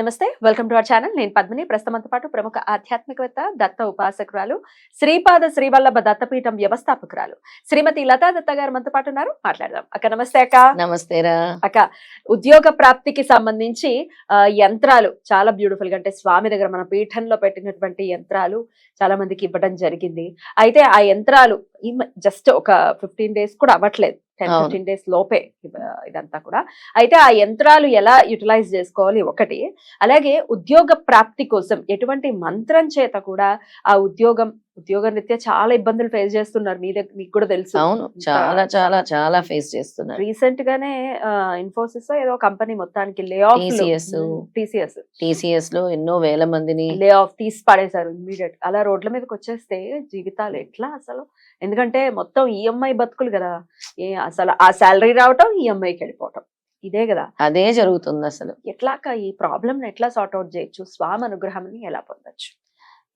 నమస్తే welcome to our channel. నేను పద్మిని. ప్రస్తుతంతో పాటు ప్రముఖ ఆధ్యాత్మికవేత్త దత్త ఉపాసకురాలు శ్రీపాద శ్రీవల్లభ దత్తపీఠం వ్యవస్థాపకురాలు శ్రీమతి లతా దత్త గారు మనతో పాటు ఉన్నారు. మాట్లాడదాం. అక్క నమస్తే అక్క. నమస్తేరా. అక్క ఉద్యోగ ప్రాప్తికి సంబంధించి యంత్రాలు చాలా బ్యూటిఫుల్గా అంటే స్వామి దగ్గర మన పీఠంలో పెట్టినటువంటి యంత్రాలు చాలా మందికి ఇవ్వడం జరిగింది. అయితే ఆ యంత్రాలు జస్ట్ ఒక ఫిఫ్టీన్ డేస్ కూడా అవ్వట్లేదు. టెన్. ఫిఫ్టీన్ డేస్ లోపే ఇదంతా కూడా అయితే ఆ యంత్రాలు ఎలా యుటిలైజ్ చేసుకోవాలి ఒకటి అలాగే ఉద్యోగ ప్రాప్తి కోసం ఎటువంటి మంత్రం చేత కూడా ఆ ఉద్యోగం ఉద్యోగ రీత్యా చాలా ఇబ్బందులు ఫేస్ చేస్తున్నారు. మీ దగ్గర మీకు కూడా తెలుసు. అవును. చాలా చాలా చాలా ఫేస్ చేస్తున్నారు. రీసెంట్ గానే ఇన్ఫోసిస్ ఏదో కంపెనీ మొత్తానికి లే ఆఫ్ TCS. టీసీఎస్. టీసీఎస్లో ఎన్నో వేల మందిని లే ఆఫ్ తీసి పడేశారు ఇమీడియట్ అలా రోడ్ల మీదకి వచ్చేస్తే జీవితాలు ఎట్లా అసలు? ఎందుకంటే మొత్తం ఈఎంఐ బతుకులు కదా. ఏ అసలు ఆ శాలరీ రావటం ఈఎంఐకి వెళ్ళిపోవటం. ఇదే కదా. అదే జరుగుతుంది అసలు. ఎట్లాక ఈ ప్రాబ్లమ్ ఎట్లా సార్ట్ అవుట్ చేయొచ్చు? స్వామి అనుగ్రహాన్ని ఎలా పొందొచ్చు?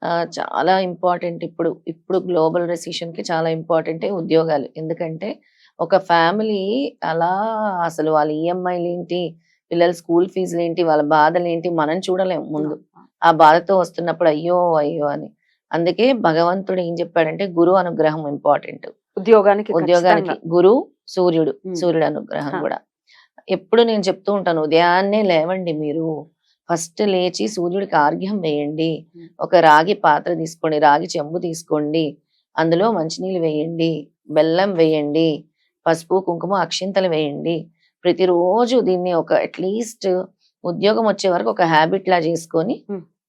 చాలా ఇంపార్టెంట్ ఇప్పుడు ఇప్పుడు గ్లోబల్ రెసిషన్కి చాలా ఇంపార్టెంట్ ఉద్యోగాలు. ఎందుకంటే ఒక ఫ్యామిలీ అలా అసలు వాళ్ళ ఈఎంఐలు ఏంటి పిల్లల స్కూల్ ఫీజులు ఏంటి వాళ్ళ బాధలు ఏంటి మనం చూడలేము ముందు. ఆ. బాధతో వస్తున్నప్పుడు అయ్యో అయ్యో అని. అందుకే భగవంతుడు ఏం చెప్పాడంటే గురు అనుగ్రహం ఇంపార్టెంట్. ఉద్యోగానికి ఉద్యోగానికి. గురు సూర్యుడు. సూర్యుడు అనుగ్రహం. కూడా. ఎప్పుడు నేను చెప్తూ ఉంటాను ఉదయాన్నే లేవండి మీరు. ఫస్ట్ లేచి సూర్యుడికి ఆర్ఘ్యం వేయండి. ఒక రాగి పాత్ర తీసుకోండి రాగి చెంబు తీసుకోండి అందులో మంచినీళ్ళు వేయండి బెల్లం వేయండి పసుపు కుంకుమ అక్షింతలు వేయండి ప్రతిరోజు దీన్ని ఒక అట్లీస్ట్ ఉద్యోగం వచ్చే వరకు ఒక హ్యాబిట్ లా చేసుకొని.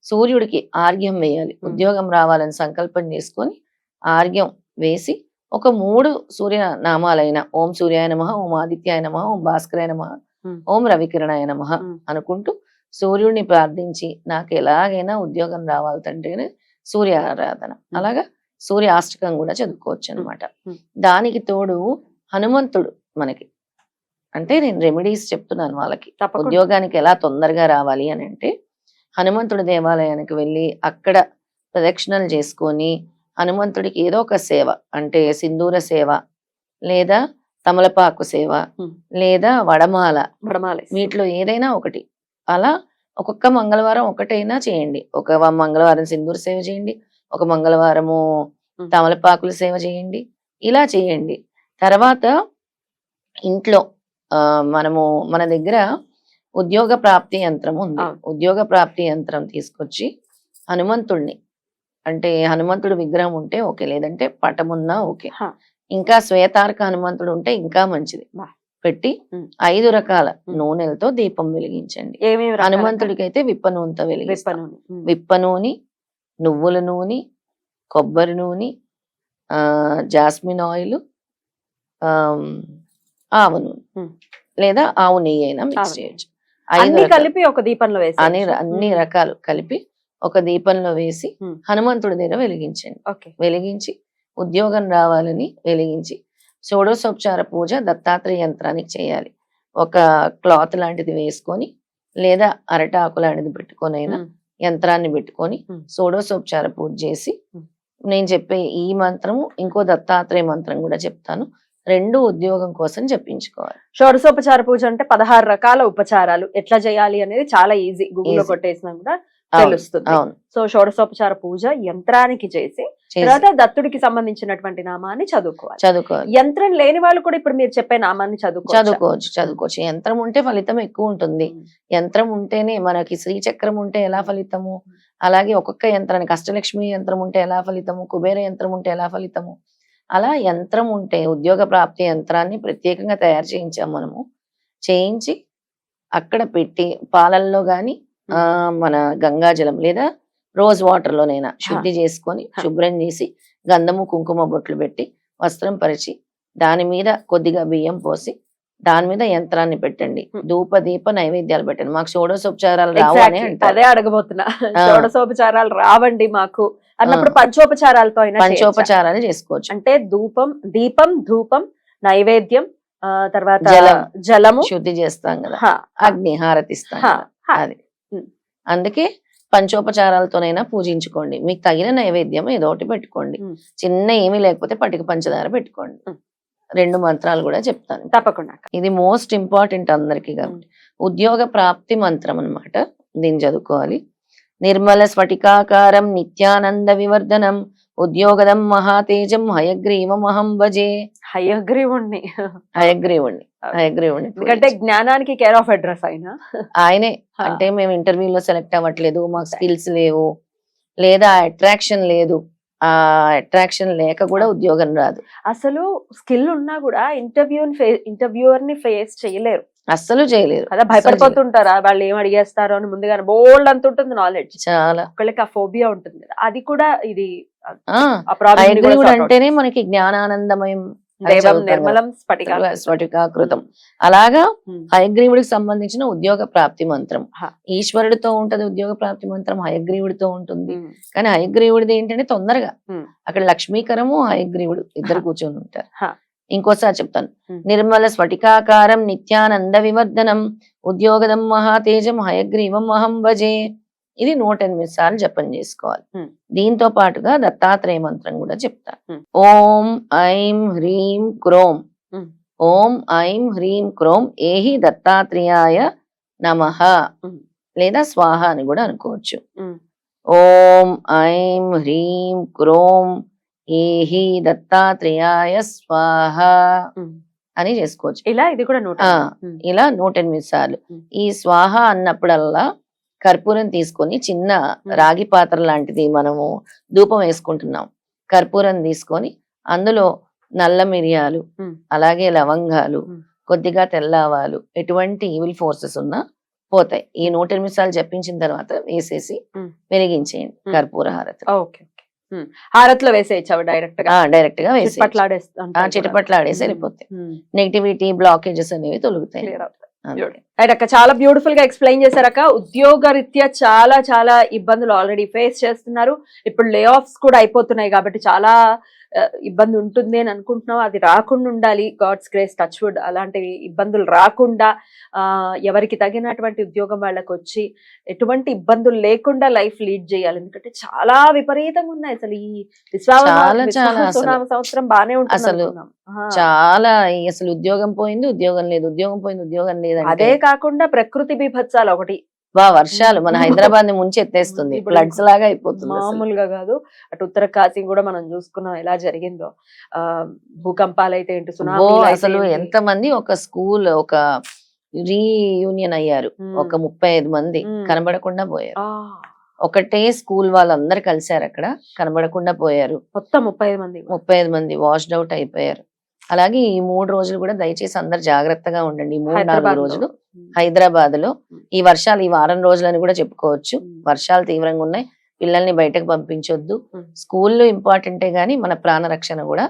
సూర్యుడికి ఆర్ఘ్యం వేయాలి. ఉద్యోగం రావాలని సంకల్పం చేసుకొని ఆర్ఘ్యం వేసి ఒక మూడు సూర్య నామాలైన ఓం సూర్యాయ నమ ఓం ఆదిత్యాయ నమ ఓం భాస్కరాయ నమ. ఓం రవికిరణాయ నమ. అనుకుంటూ సూర్యుడిని ప్రార్థించి నాకు ఎలాగైనా ఉద్యోగం రావాలి తండ్రి అని సూర్య ఆరాధన. అలాగా సూర్య అష్టకం కూడా చదువుకోవచ్చు అనమాట. దానికి తోడు హనుమంతుడు మనకి. అంటే నేను రెమెడీస్ చెప్తున్నాను వాళ్ళకి. ఉద్యోగానికి ఎలా తొందరగా రావాలి అని అంటే హనుమంతుడి దేవాలయానికి వెళ్ళి అక్కడ ప్రదక్షిణలు చేసుకొని హనుమంతుడికి ఏదో ఒక సేవ అంటే సింధూర సేవ లేదా తమలపాకు సేవ. లేదా వడమాల వడమాలేసి. వీటిలో ఏదైనా ఒకటి అలా ఒక్కొక్క మంగళవారం ఒకటైనా చేయండి ఒక మంగళవారం సింధూర సేవ చేయండి ఒక మంగళవారము. తమలపాకుల సేవ చేయండి ఇలా చేయండి తర్వాత ఇంట్లో మనము మన దగ్గర ఉద్యోగ ప్రాప్తి యంత్రం ఉంది. ఉద్యోగ ప్రాప్తి యంత్రం తీసుకొచ్చి హనుమంతుడిని అంటే హనుమంతుడు విగ్రహం ఉంటే ఓకే లేదంటే పటమున్నా ఓకే. ఇంకా శ్వేతార్క హనుమంతుడు ఉంటే ఇంకా మంచిది. పెట్టి. ఐదు రకాల. నూనెలతో దీపం వెలిగించండి హనుమంతుడికి అయితే విప్ప నూనెతో వెలిగిస్తాం. ఉమ్. విప్ప నూనె నువ్వుల నూనె కొబ్బరి నూనె ఆ జాస్మిన్ ఆయిల్ ఆవు నూనె. లేదా ఆవు నెయ్యి అయినా మిక్స్. చేయొచ్చు అన్ని. కలిపి ఒక దీపంలో వేసి అన్ని అన్ని రకాలు కలిపి ఒక దీపంలో వేసి. హనుమంతుడి దగ్గర వెలిగించండి ఓకే వెలిగించి ఉద్యోగం రావాలని వెలిగించి షోడశోపచార పూజ దత్తాత్రేయ యంత్రానికి చేయాలి ఒక క్లాత్ లాంటిది వేసుకొని లేదా అరటాకు లాంటిది పెట్టుకొని అయినా. యంత్రాన్ని పెట్టుకొని ఉమ్. షోడశోపచార పూజ చేసి. నేను చెప్పే ఈ మంత్రము ఇంకో దత్తాత్రేయ మంత్రం కూడా చెప్తాను రెండు ఉద్యోగం కోసం చెప్పించుకోవాలి షోడశోపచార పూజ అంటే పదహారు రకాల ఉపచారాలు ఎట్లా చేయాలి అనేది చాలా ఈజీ గూగుల్లో. కొట్టేసినా కూడా తెలుస్తుంది అవును సో షోడశోపచార పూజ యంత్రానికి చేసి తర్వాత దత్తుడికి సంబంధించినటువంటి నామాన్ని చదువుకోవాలి. చదువుకోవాలి. యంత్రం లేని వాళ్ళు కూడా ఇప్పుడు మీరు చెప్పే నామాన్ని చదువుకోవచ్చు? చదువుకోవచ్చు చదువుకోవచ్చు. యంత్రం ఉంటే ఫలితం ఎక్కువ ఉంటుంది. యంత్రం ఉంటేనే మనకి శ్రీచక్రం ఉంటే ఎలా ఫలితము? అలాగే ఒక్కొక్క యంత్రానికి అష్టలక్ష్మి యంత్రం ఉంటే ఎలా ఫలితము? కుబేర యంత్రం ఉంటే ఎలా ఫలితము? అలా యంత్రం ఉంటే ఉద్యోగ ప్రాప్తి యంత్రాన్ని ప్రత్యేకంగా తయారు చేయించాం మనము. చేయించి అక్కడ పెట్టి పాలల్లో గాని ఆ మన గంగాజలం లేదా రోజ్ వాటర్ లోనైనా శుద్ధి చేసుకొని. శుభ్రం చేసి గంధము కుంకుమ బొట్లు పెట్టి వస్త్రం పరిచి దాని మీద కొద్దిగా బియ్యం పోసి దాని మీద యంత్రాన్ని పెట్టండి. ధూప దీప నైవేద్యాలు పెట్టండి మాకు షోడశోపచారాలు రావు అని Exactly. అంటారు అదే అడగబోతున్నా ఆ. షోడశోపచారాలు రావండి మాకు అన్నప్పుడు. పంచోపచారాలతో? పంచోపచారాలు చేసుకోవచ్చు అంటే ధూపం దీపం ధూపం నైవేద్యం తర్వాత జలం. జలము శుద్ధి చేస్తాం కదా అగ్ని హారతిస్తాం. అది. అందుకే పంచోపచారాలతోనైనా పూజించుకోండి. మీకు తగిన నైవేద్యం ఏదో ఒకటి పెట్టుకోండి. చిన్న ఏమీ లేకపోతే పటిక పంచదార పెట్టుకోండి. రెండు మంత్రాలు కూడా చెప్తాను. తప్పకుండా. ఇది మోస్ట్ ఇంపార్టెంట్ అందరికి కాబట్టి ఉద్యోగ ప్రాప్తి మంత్రం అన్నమాట. దీన్ని చదువుకోవాలి. నిర్మల స్ఫటికాకారం నిత్యానంద వివర్ధనం ఉద్యోగదం మహాతేజం హయగ్రీవమహం భజే. హయగ్రీవుణ్ణి హయగ్రీవుణ్ణి. హయగ్రీవుణ్ణి. ఎందుకంటే జ్ఞానానికి కేర్ ఆఫ్ అడ్రస్ అయినా. ఆయనే. హ. అంటే మేము ఇంటర్వ్యూలో సెలెక్ట్ అవ్వట్లేదు మాకు స్కిల్స్ లేవు లేదా అట్రాక్షన్ లేదు. ఆ అట్రాక్షన్ లేక కూడా ఉద్యోగం రాదు. అసలు స్కిల్ ఉన్నా కూడా ఇంటర్వ్యూ ఇంటర్వ్యూవర్ని ఫేస్ చేయలేరు. అస్సలు చేయలేరు. కదా భయపడిపోతుంటారా? వాళ్ళు ఏం అడిగేస్తారో అని ముందుగానే బోల్డ్ అంత ఉంటుంది నాలెడ్జ్ చాలా. ఒకళ్ళకి ఆ ఫోబియా ఉంటుంది కదా. అది కూడా ఇది అంటేనే మనకి జ్ఞానానందమయం నిర్మలం స్ఫటిక. స్ఫటికాకృతం అలాగా హయగ్రీవుడికి సంబంధించిన ఉద్యోగ ప్రాప్తి మంత్రం. ఈశ్వరుడితో ఉంటది ఉద్యోగ ప్రాప్తి మంత్రం హయగ్రీవుడితో ఉంటుంది. కానీ హయగ్రీవుడిది ఏంటంటే తొందరగా. అక్కడ లక్ష్మీకరము హయగ్రీవుడు ఇద్దరు. కూర్చొని ఉంటారు. ఇంకోసారి చెప్తాను. నిర్మల స్ఫటికాకారం నిత్యానంద వివర్ధనం. ఉద్యోగదం మహాతేజం హయగ్రీవం అహం భజే. ఇది నూట ఎనిమిది సార్లు జపం చేసుకోవాలి. దీంతో పాటుగా దత్తాత్రేయ మంత్రం కూడా చెప్తా. ఓం ఐం హ్రీం క్రోం. ఓం ఐం హ్రీం క్రోం ఏహి దత్తాత్రేయాయ నమః. లేదా స్వాహ అని కూడా అనుకోవచ్చు ఓం ఐం హ్రీం క్రోం ఏహి దత్తాత్రేయాయ స్వాహ అని చేసుకోవచ్చు ఇలా ఇది కూడా నూట. ఇలా నూట ఎనిమిది సార్లు. ఈ స్వాహ అన్నప్పుడల్లా కర్పూరం తీసుకొని చిన్న రాగి పాత్ర లాంటిది మనము ధూపం వేసుకుంటున్నాం. కర్పూరం తీసుకొని అందులో నల్ల మిరియాలు. అలాగే లవంగాలు. కొద్దిగా తెల్లావాలు ఎటువంటి ఈవిల్ ఫోర్సెస్ ఉన్నా పోతాయి. ఈ నూట ఎనిమిది సార్లు జపించిన తర్వాత వేసేసి. వెలిగించేయండి. కర్పూర హారతి. హారత్లో వేసేయచ్చు డైరెక్ట్గా? డైరెక్ట్గా వేసి చిట్పట్లాడేస్తా చిటపట్ల ఆడేసి వెళ్ళిపోతాయి. నెగిటివిటీ బ్లాకేజెస్ అనేవి తొలుగుతాయి. రైట్ అక్క చాలా బ్యూటిఫుల్గా ఎక్స్ప్లెయిన్ చేశారక్క. ఉద్యోగ రీత్యా చాలా చాలా ఇబ్బందులు ఆల్రెడీ ఫేస్ చేస్తున్నారు. ఇప్పుడు లే ఆఫ్స్ కూడా అయిపోతున్నాయి కాబట్టి చాలా ఇబ్బంది ఉంటుంది అని అనుకుంటున్నాం అది రాకుండా ఉండాలి గాడ్స్ గ్రేస్ టచ్ వుడ్ అలాంటి ఇబ్బందులు రాకుండా ఆ, ఎవరికి తగినటువంటి ఉద్యోగం వాళ్ళకి వచ్చి ఎటువంటి ఇబ్బందులు లేకుండా లైఫ్ లీడ్ చేయాలి ఎందుకంటే చాలా విపరీతంగా ఉన్నాయి అసలు ఈ. సంవత్సరం బానే ఉంటుంది అసలు. చాలా అసలు ఉద్యోగం పోయింది ఉద్యోగం లేదు ఉద్యోగం పోయింది ఉద్యోగం లేదంటే అదే కాకుండా ప్రకృతి బీభత్సాలు ఒకటి బా వర్షాలు మన హైదరాబాద్ని ముంచి ఎత్తేస్తుంది ఫ్లడ్స్ లాగా అయిపోతుంది. మామూలుగా కాదు. అటు ఉత్తర కాశీ కూడా మనం చూసుకున్నాం ఎలా జరిగిందో. ఆ భూకంపాలు అయితే ఏంటి అసలు. ఎంత మంది ఒక స్కూల్ ఒక రీయూనియన్ అయ్యారు. ఒక ముప్పై ఐదు మంది. కనబడకుండా పోయారు. ఒకటే స్కూల్ వాళ్ళందరూ కలిశారు అక్కడ కనబడకుండా పోయారు. మొత్తం ముప్పై ఐదు మంది. ముప్పై ఐదు మంది వాష్డ్ అవుట్ అయిపోయారు. అలాగే ఈ మూడు రోజులు కూడా దయచేసి అందరు జాగ్రత్తగా ఉండండి. ఈ మూడు నాలుగు రోజులు హైదరాబాద్లో ఈ వర్షాలు ఈ వారం రోజులని కూడా చెప్పుకోవచ్చు. వర్షాలు తీవ్రంగా ఉన్నాయి. పిల్లల్ని బయటకు పంపించొద్దు. స్కూల్లో ఇంపార్టెంటే గానీ మన ప్రాణ రక్షణ కూడా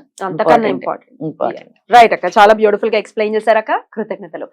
ఇంపార్టెంట్. రైట్ అక్క. చాలా బ్యూటిఫుల్గా ఎక్స్ప్లెయిన్ చేశారక్క. కృతజ్ఞతలు.